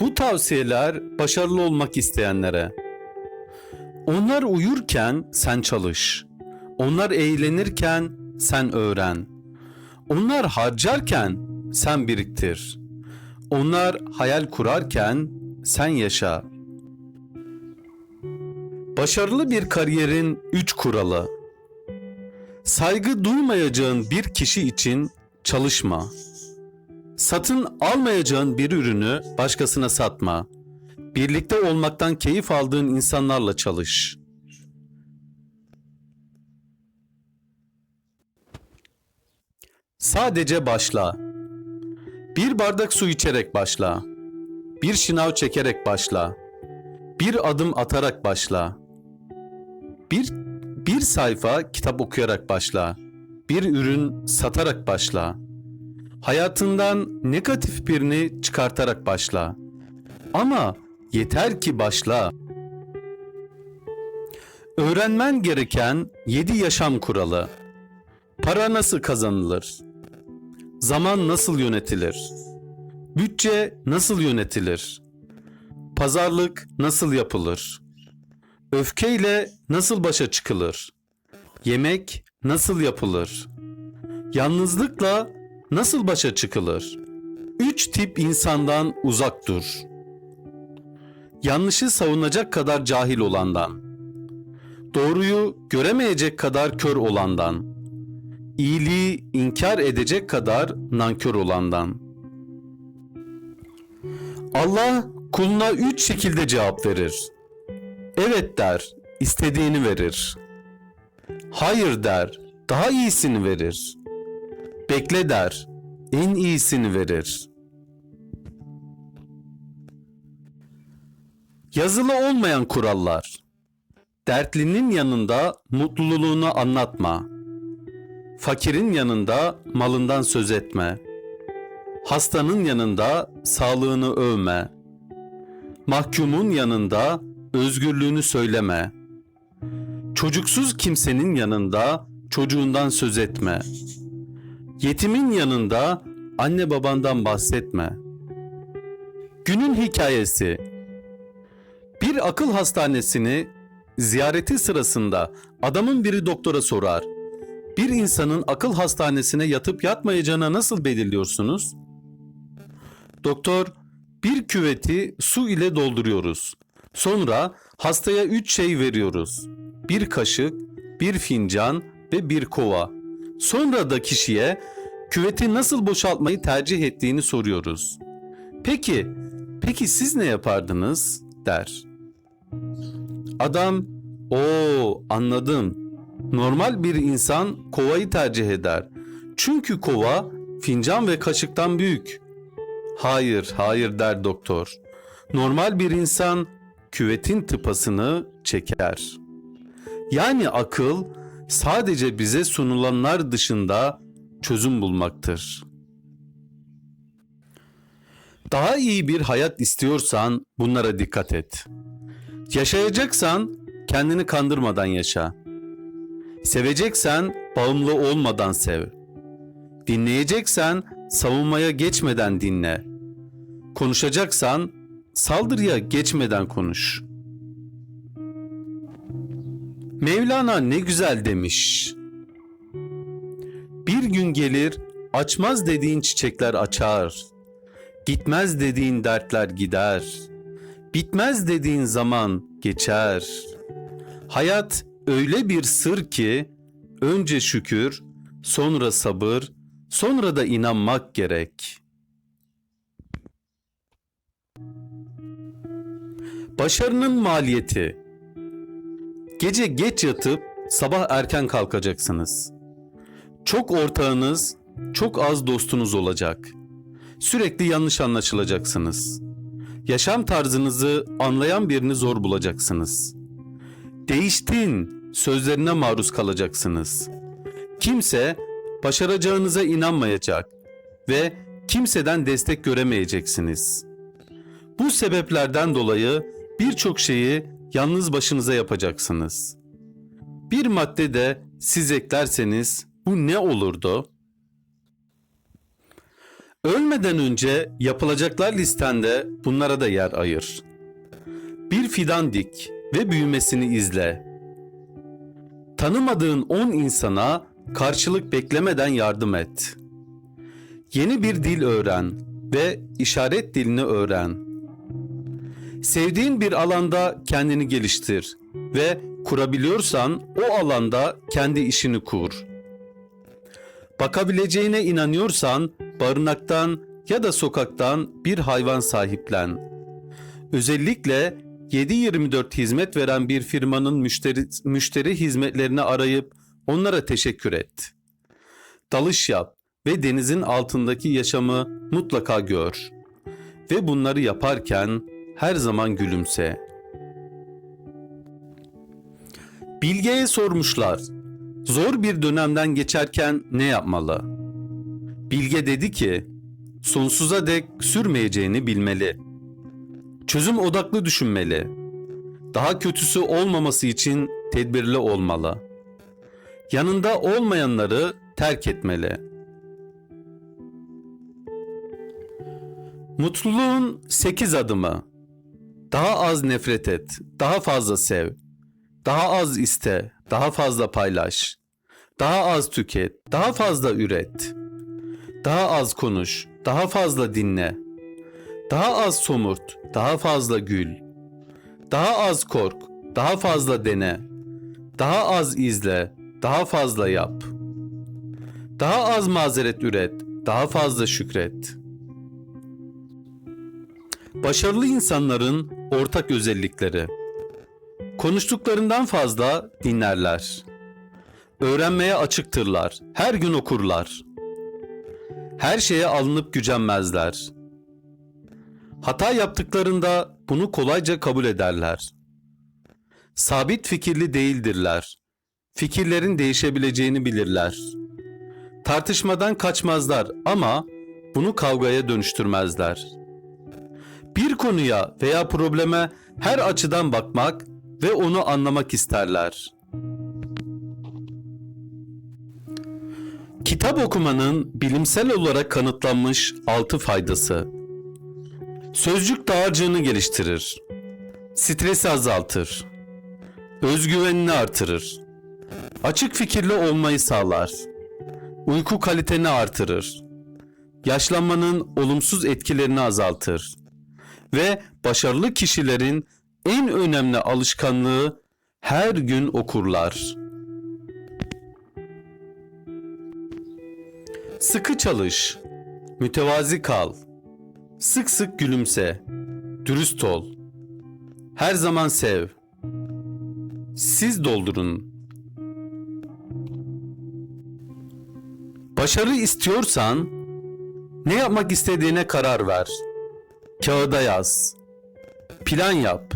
Bu tavsiyeler başarılı olmak isteyenlere. Onlar uyurken sen çalış. Onlar eğlenirken sen öğren. Onlar harcarken sen biriktir. Onlar hayal kurarken sen yaşa. Başarılı bir kariyerin üç kuralı. Saygı duymayacağın bir kişi için çalışma. Satın almayacağın bir ürünü başkasına satma. Birlikte olmaktan keyif aldığın insanlarla çalış. Sadece başla. Bir bardak su içerek başla. Bir şınav çekerek başla. Bir adım atarak başla. Bir bir sayfa kitap okuyarak başla. Bir ürün satarak başla. Hayatından negatif birini çıkartarak başla. Ama yeter ki başla. Öğrenmen gereken 7 yaşam kuralı. Para nasıl kazanılır? Zaman nasıl yönetilir? Bütçe nasıl yönetilir? Pazarlık nasıl yapılır? Öfkeyle nasıl başa çıkılır? Yemek nasıl yapılır? Yalnızlıkla nasıl başa çıkılır? Üç tip insandan uzak dur. Yanlışı savunacak kadar cahil olandan. Doğruyu göremeyecek kadar kör olandan. İyiliği inkar edecek kadar nankör olandan. Allah kuluna üç şekilde cevap verir. Evet der, istediğini verir. Hayır der, daha iyisini verir. Bekle der, en iyisini verir. Yazılı olmayan kurallar. Dertlinin yanında mutluluğunu anlatma. Fakirin yanında malından söz etme. Hastanın yanında sağlığını övme. Mahkumun yanında özgürlüğünü söyleme. Çocuksuz kimsenin yanında çocuğundan söz etme. Yetimin yanında anne babandan bahsetme. Günün hikayesi. Bir akıl hastanesini ziyareti sırasında adamın biri doktora sorar. Bir insanın akıl hastanesine yatıp yatmayacağına nasıl belirliyorsunuz? Doktor, bir küveti su ile dolduruyoruz. Sonra hastaya üç şey veriyoruz. Bir kaşık, bir fincan ve bir kova. Sonra da kişiye küveti nasıl boşaltmayı tercih ettiğini soruyoruz. Peki, peki siz ne yapardınız? der. Adam, o anladım. Normal bir insan kovayı tercih eder. Çünkü kova fincan ve kaşıktan büyük. Hayır, hayır der doktor. Normal bir insan küvetin tıpasını çeker. Yani akıl sadece bize sunulanlar dışında çözüm bulmaktır. Daha iyi bir hayat istiyorsan bunlara dikkat et. Yaşayacaksan kendini kandırmadan yaşa. Seveceksen bağımlı olmadan sev. Dinleyeceksen savunmaya geçmeden dinle. Konuşacaksan saldırıya geçmeden konuş. Mevlana ne güzel demiş. Bir gün gelir açmaz dediğin çiçekler açar. Gitmez dediğin dertler gider. Bitmez dediğin zaman geçer. Hayat öyle bir sır ki önce şükür, sonra sabır, sonra da inanmak gerek. Başarının maliyeti. Gece geç yatıp sabah erken kalkacaksınız. Çok ortağınız, çok az dostunuz olacak. Sürekli yanlış anlaşılacaksınız. Yaşam tarzınızı anlayan birini zor bulacaksınız. Değiştin sözlerine maruz kalacaksınız. Kimse başaracağınıza inanmayacak ve kimseden destek göremeyeceksiniz. Bu sebeplerden dolayı birçok şeyi yalnız başınıza yapacaksınız. Bir madde de siz eklerseniz bu ne olurdu? Ölmeden önce yapılacaklar listende bunlara da yer ayır. Bir fidan dik ve büyümesini izle. Tanımadığın 10 insana karşılık beklemeden yardım et. Yeni bir dil öğren ve işaret dilini öğren. Sevdiğin bir alanda kendini geliştir ve kurabiliyorsan o alanda kendi işini kur. Bakabileceğine inanıyorsan barınaktan ya da sokaktan bir hayvan sahiplen. Özellikle 7/24 hizmet veren bir firmanın müşteri, müşteri hizmetlerini arayıp onlara teşekkür et. Dalış yap ve denizin altındaki yaşamı mutlaka gör. Ve bunları yaparken her zaman gülümse. Bilge'ye sormuşlar. Zor bir dönemden geçerken ne yapmalı? Bilge dedi ki, sonsuza dek sürmeyeceğini bilmeli. Çözüm odaklı düşünmeli. Daha kötüsü olmaması için tedbirli olmalı. Yanında olmayanları terk etmeli. Mutluluğun 8 adımı. Daha az nefret et, daha fazla sev. Daha az iste, daha fazla paylaş. Daha az tüket, daha fazla üret. Daha az konuş, daha fazla dinle. Daha az somurt, daha fazla gül. Daha az kork, daha fazla dene. Daha az izle, daha fazla yap. Daha az mazeret üret, daha fazla şükret. Başarılı insanların ortak özellikleri. Konuştuklarından fazla dinlerler. Öğrenmeye açıktırlar. Her gün okurlar. Her şeye alınıp gücenmezler. Hata yaptıklarında bunu kolayca kabul ederler. Sabit fikirli değildirler. Fikirlerin değişebileceğini bilirler. Tartışmadan kaçmazlar ama bunu kavgaya dönüştürmezler. Bir konuya veya probleme her açıdan bakmak ve onu anlamak isterler. Kitap okumanın bilimsel olarak kanıtlanmış altı faydası. Sözcük dağarcığını geliştirir. Stresi azaltır. Özgüvenini artırır. Açık fikirli olmayı sağlar. Uyku kaliteni artırır. Yaşlanmanın olumsuz etkilerini azaltır. Ve başarılı kişilerin en önemli alışkanlığı her gün okurlar. Sıkı çalış, mütevazi kal, sık sık gülümse, dürüst ol, her zaman sev, siz doldurun. Başarı istiyorsan ne yapmak istediğine karar ver. Kağıda yaz. Plan yap.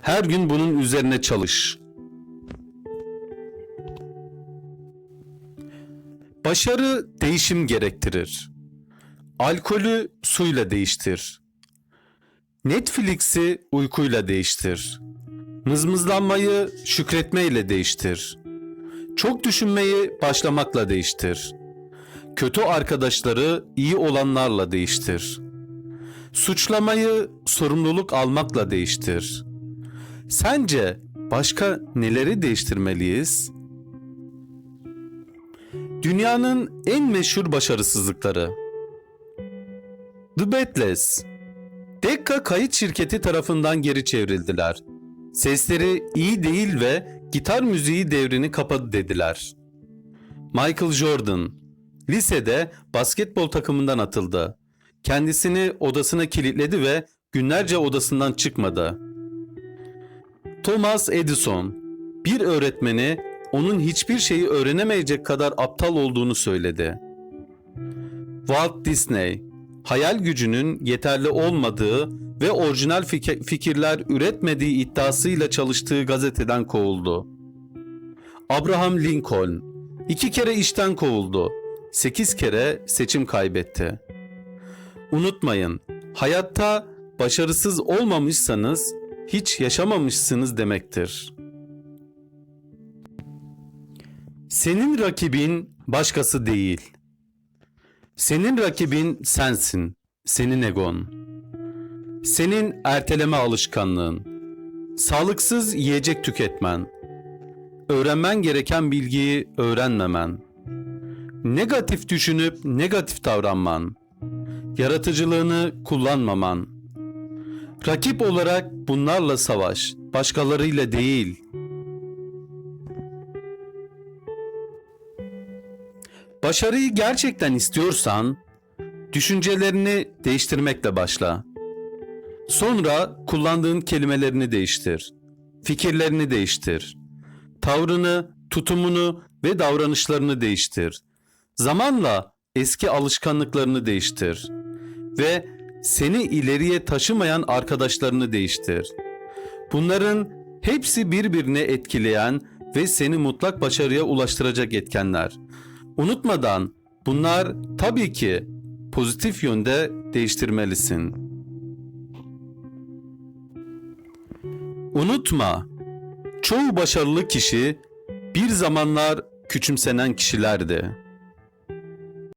Her gün bunun üzerine çalış. Başarı değişim gerektirir. Alkolü suyla değiştir. Netflix'i uykuyla değiştir. Mızmızlanmayı şükretmeyle değiştir. Çok düşünmeyi başlamakla değiştir. Kötü arkadaşları iyi olanlarla değiştir. Suçlamayı sorumluluk almakla değiştir. Sence başka neleri değiştirmeliyiz? Dünyanın en meşhur başarısızlıkları. The Beatles. Decca kayıt şirketi tarafından geri çevrildiler. Sesleri iyi değil ve gitar müziği devrini kapadı dediler. Michael Jordan. Lisede basketbol takımından atıldı. Kendisini odasına kilitledi ve günlerce odasından çıkmadı. Thomas Edison. Bir öğretmeni onun hiçbir şeyi öğrenemeyecek kadar aptal olduğunu söyledi. Walt Disney, hayal gücünün yeterli olmadığı ve orijinal fik- fikirler üretmediği iddiasıyla çalıştığı gazeteden kovuldu. Abraham Lincoln, iki kere işten kovuldu, sekiz kere seçim kaybetti. Unutmayın, hayatta başarısız olmamışsanız hiç yaşamamışsınız demektir. Senin rakibin başkası değil. Senin rakibin sensin, senin egon. Senin erteleme alışkanlığın, sağlıksız yiyecek tüketmen, öğrenmen gereken bilgiyi öğrenmemen, negatif düşünüp negatif davranman, yaratıcılığını kullanmaman. Rakip olarak bunlarla savaş, başkalarıyla değil. Başarıyı gerçekten istiyorsan, düşüncelerini değiştirmekle başla. Sonra kullandığın kelimelerini değiştir. Fikirlerini değiştir. Tavrını, tutumunu ve davranışlarını değiştir. Zamanla eski alışkanlıklarını değiştir ve seni ileriye taşımayan arkadaşlarını değiştir. Bunların hepsi birbirini etkileyen ve seni mutlak başarıya ulaştıracak etkenler. Unutmadan bunlar tabii ki pozitif yönde değiştirmelisin. Unutma, çoğu başarılı kişi bir zamanlar küçümsenen kişilerdi.